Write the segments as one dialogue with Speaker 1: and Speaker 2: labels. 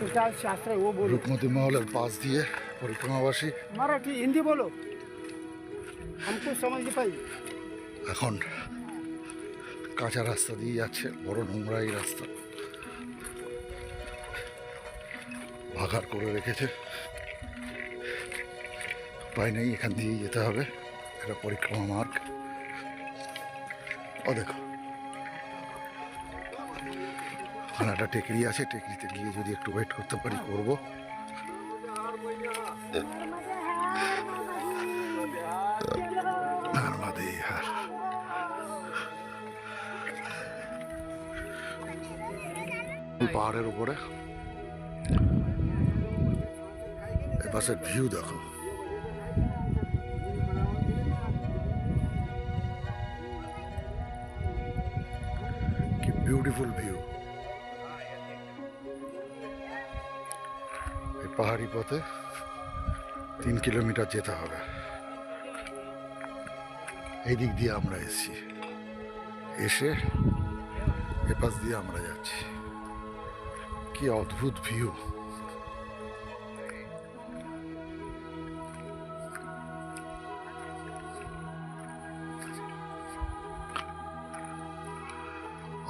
Speaker 1: রূপমতি মহলের পাশ দিয়ে পরিক্রমাবাসী।
Speaker 2: মারাঠি হিন্দি বলো। আমি
Speaker 1: এখন কাঁচা রাস্তা দিয়ে যাচ্ছে বড় নোংরা এই রাস্তা। ভাগার করে রেখেছে। উপায় নেই এখান দিয়ে যেতে হবে। এটা পরিক্রমা মার্গ। ও দেখো। একটা টেকরি আছে, টেকরিতে গিয়ে যদি একটু ওয়েট করতে পারি, করব। পাহাড়ের উপরে। এপাশের ভিউ দেখো। কি বিউটিফুল ভিউ এই পাহাড়ি পথে তিন কিলোমিটার যেতে হবে। এই দিক দিয়ে আমরা এসেছি। এসে এপাশ দিয়ে আমরা যাচ্ছি। কি অদ্ভুত ভিউ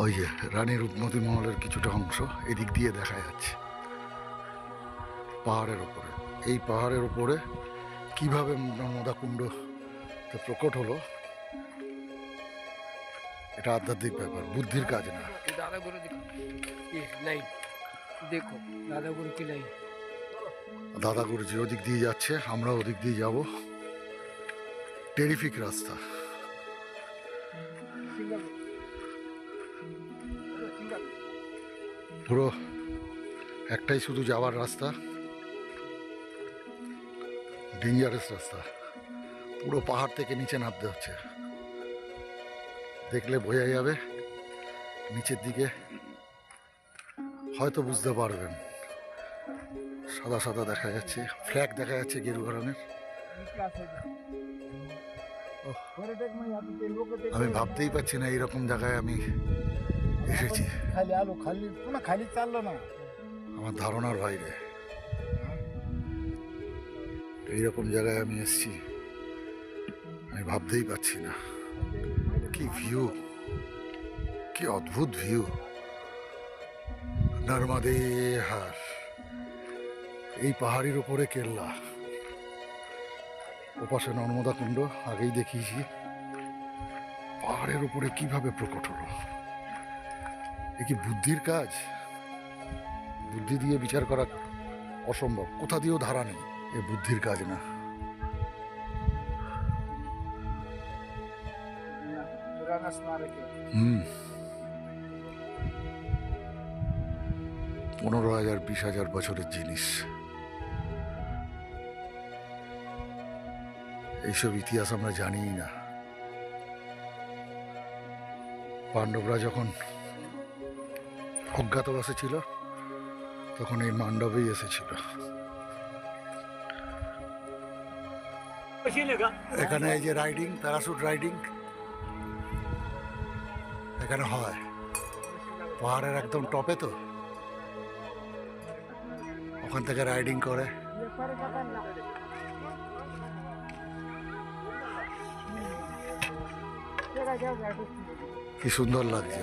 Speaker 1: ওই যে রানী রূপমতি মহলের কিছুটা অংশ এদিক দিয়ে দেখা যাচ্ছে। পাহাড়ের ওপরে এই পাহাড়ের ওপরে কীভাবে নর্মদা কুণ্ড প্রকট হলো এটা আধ্যাত্মিক ব্যাপার বুদ্ধির কাজ না।
Speaker 3: দাদাগুরু যে
Speaker 1: দাদা গুরুজি ওদিক দিয়ে যাচ্ছে আমরা ওদিক দিয়ে যাব। টেরিফিক রাস্তা। পুরো একটাই শুধু যাওয়ার রাস্তা। ডেঞ্জারাস রাস্তা। পুরো পাহাড় থেকে নিচে নামতে হচ্ছে। দেখলে বোঝা যাবে নিচের দিকে হয়তো বুঝতে পারবেন। সাদা সাদা দেখা যাচ্ছে ফ্ল্যাগ দেখা যাচ্ছে গেরু রঙের আমি ভাবতেই পারছি না এইরকম জায়গায় আমি এসেছি।
Speaker 2: খালি আলো খালি খালি চাললো না।
Speaker 1: আমার ধারণার বাইরে। এইরকম জায়গায় আমি এসেছি, আমি ভাবতেই পারছি না। কি ভিউ কি অদ্ভুত ভিউ নর্মদে হার এই পাহাড়ির উপরে কেল্লা। ওপাশে নর্মদা কুণ্ড, আগেই দেখিয়েছি। পাহাড়ের উপরে কীভাবে প্রকট হলো? এ কি বুদ্ধির কাজ? বুদ্ধি দিয়ে বিচার করা অসম্ভব। কোথা দিয়েও ধারা নেই। এ বুদ্ধির কাজ না। হুম। পনেরো হাজার, বিশ হাজার বছরের জিনিস। এইসব ইতিহাস আমরা জানিই না। পাণ্ডবরা যখন অজ্ঞাতবাসে ছিল, তখন এই মান্ডবেই এসেছিল। এখানে এই যে রাইডিং প্যারাশুট রাইডিং এখানে হয়। পাহাড়ের একদম টপে তো। ওখান থেকে রাইডিং করে। কি সুন্দর লাগছে।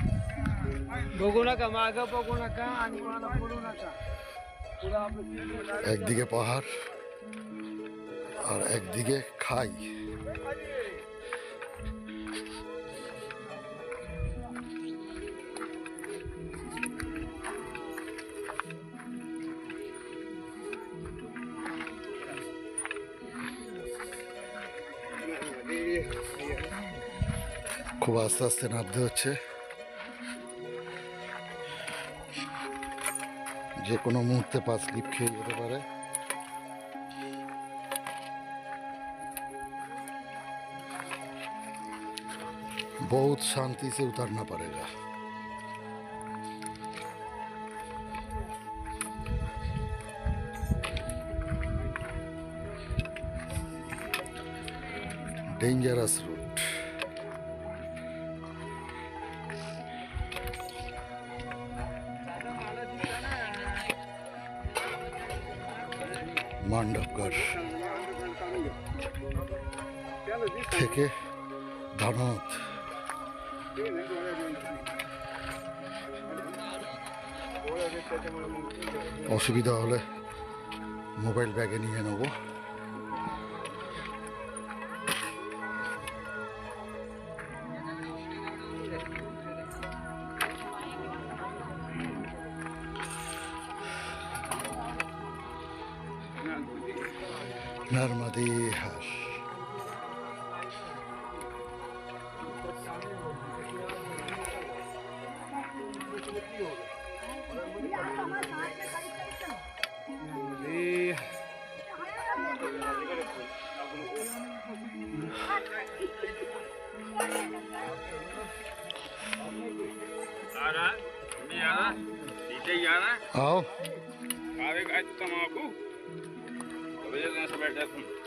Speaker 1: একদিকে পাহাড় আর একদিকে খাই। খুব আস্তে আস্তে নামতে হচ্ছে। যে কোনো মুহূর্তে পা স্লিপ খেয়ে যেতে পারে बहुत शांति से उतरना पड़ेगा डेंजरस रूट মান্ডবগড় থেকে ধানত অসুবিধা হলে মোবাইল ব্যাগে নিয়ে নেব। Madeiras. Ara,
Speaker 4: mi ara, DJ ara. Ao. Abi gayet tamam bu.
Speaker 1: Tabii
Speaker 4: ki nasıl berdasın.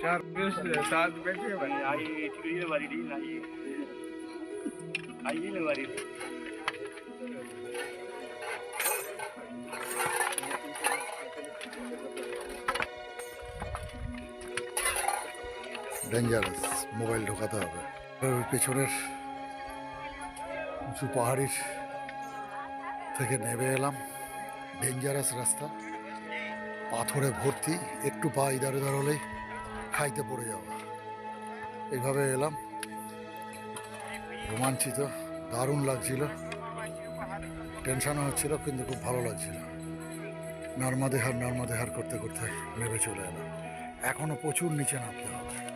Speaker 4: चार दिवस सात बैठे भाई आई ठिकरी वारी दी नाही आई ने वारी
Speaker 1: ডেঞ্জারাস মোবাইল ঢোকাতে হবে ওর পেছনের উঁচু পাহাড়ির থেকে নেমে এলাম। ডেঞ্জারাস রাস্তা। পাথরে ভর্তি। একটু পা ইদারে হলেই খাইতে পড়ে যাওয়া। এইভাবে এলাম। রোমাঞ্চিত, দারুণ লাগছিল। টেনশনও হচ্ছিল, কিন্তু খুব ভালো লাগছিল। নর্মাদেহার নর্মাদেহার করতে করতে নেমে চলে এলাম। এখনও প্রচুর নিচে নামতে হবে।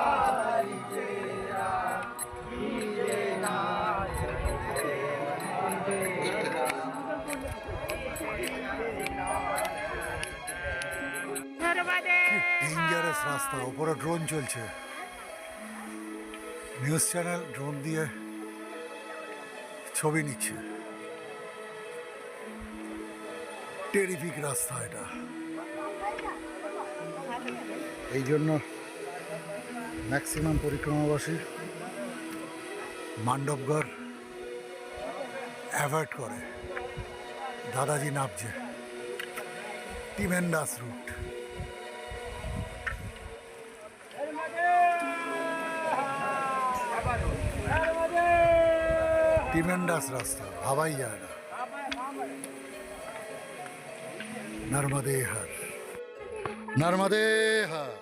Speaker 1: ডেঞ্জারাস রাস্তা উপরে ড্রোন চলছে। নিউজ চ্যানেল ড্রোন দিয়ে ছবি নিচ্ছে। টেরিফিক রাস্তা এটা। এই জন্য ম্যাক্সিমাম পরিক্রমাবাসী মান্ডবগড় অ্যাভয়েড করে। দাদাজি নামছে। টিমেন্ডাস রুট টিমেন্ডাস রাস্তা ভাবাই যায় না নর্মদে হার। নর্মদে হার।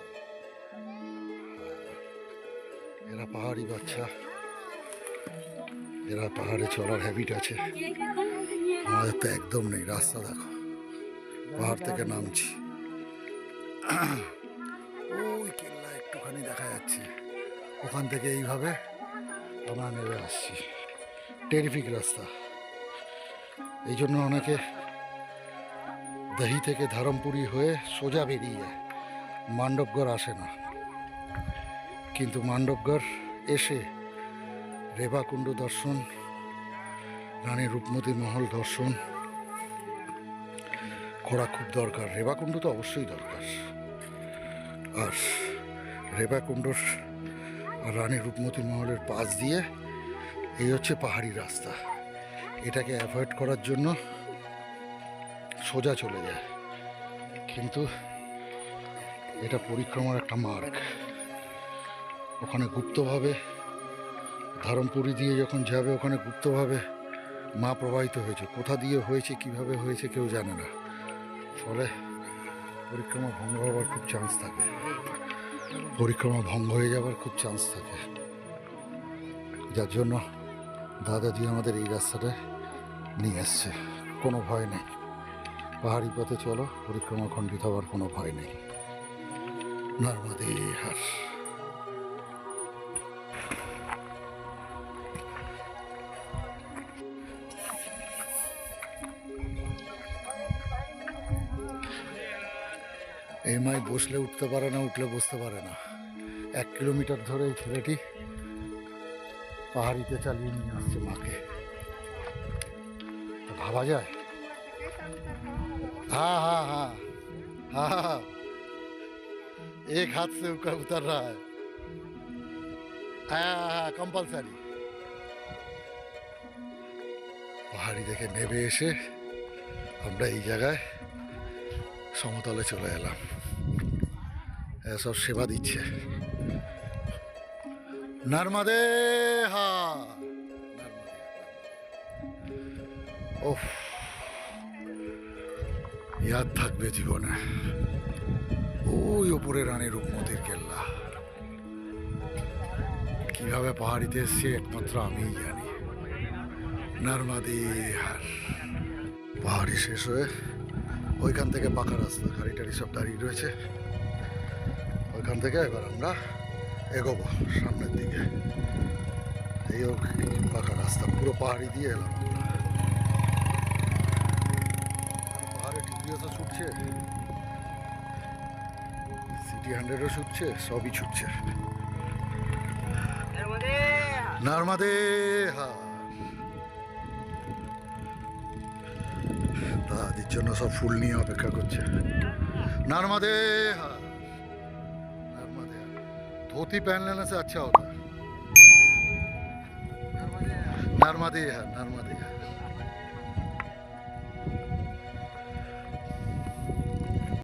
Speaker 1: এরা পাহাড়ি বাচ্চা। এরা পাহাড়ে চলার হ্যাবিট আছে। আমাদের তো একদম নেই, রাস্তা দেখো। পাহাড় থেকে নামছি। ওই কেল্লা একটুখানি দেখা যাচ্ছে। ওখান থেকে এইভাবে আমরা নেমে আসছি। টেরিফিক রাস্তা। এই জন্য অনেকে দাহি থেকে ধরমপুরি হয়ে সোজা বেরিয়ে যায়। মান্ডবগড় আসে না। কিন্তু মান্ডবগড় এসে রেবাকুণ্ড দর্শন, রানী রূপমতী মহল দর্শন করা খুব দরকার। রেবাকুণ্ড তো অবশ্যই দরকার। আর রেবাকুণ্ডর রানী রূপমতী মহলের পাশ দিয়ে এই হচ্ছে পাহাড়ি রাস্তা। এটাকে অ্যাভয়েড করার জন্য সোজা চলে যায়। কিন্তু এটা পরিক্রমার একটা মার্গ। ওখানে গুপ্তভাবে, ধরমপুরি দিয়ে যখন যাবে, ওখানে গুপ্তভাবে মা প্রবাহিত হয়েছে। কোথা দিয়ে হয়েছে, কীভাবে হয়েছে কেউ জানে না। ফলে পরিক্রমা ভঙ্গ হওয়ার খুব চান্স থাকে। পরিক্রমা ভঙ্গ হয়ে যাওয়ার খুব চান্স থাকে। যার জন্য দাদাজি আমাদের এই রাস্তাটা নিয়ে এসছে। কোনো ভয় নেই। পাহাড়ি পথে চলো, পরিক্রমা খণ্ডিত হওয়ার কোনো ভয় নেই। নর্মদে হার এই মাই বসলে উঠতে পারে না, উঠলে বসতে পারে না। এক কিলোমিটার ধরে এই ছেলেটি পাহাড়িতে চালিয়ে নিয়ে আসছে মাকে তো ভাবা যায় हाँ हाँ हाँ हाँ हाँ एक हाथ से ऊपर उतर रहा है हाँ हाँ कंपलसारी পাহাড়ি দেখে নেমে এসে আমরা এই জায়গায় সমতলে চলে এলাম এসব সেবা দিচ্ছে নর্মদে হা ওফ ইয়াদ থাকবে জীবনে ওই ওপরে রানী রূপমতির কেল্লা কীভাবে পাহাড়িতে এসছে একমাত্র আমিই জানি নর্মাদি হার পাহাড়ি শেষ হয়ে ওইখান থেকে পাকা রাস্তা গাড়ি টাড়ি সব দাঁড়িয়ে রয়েছে ওইখান থেকে এবার আমরা এগোবো সামনের দিকে। এই হোক পাকা রাস্তা পুরো পাহাড়ি দিয়ে এলাম পাহাড়ে টিভিএসও ছুটছে। সিটি হান্ড্রেডও ছুটছে সবই ছুটছে। নর্মদে! হা। দাদির জন্য সব ফুল নিয়ে অপেক্ষা করছে। নর্মদে হা। धोती पहन लेने से अच्छा होता है। नर्मदी है नर्मदे।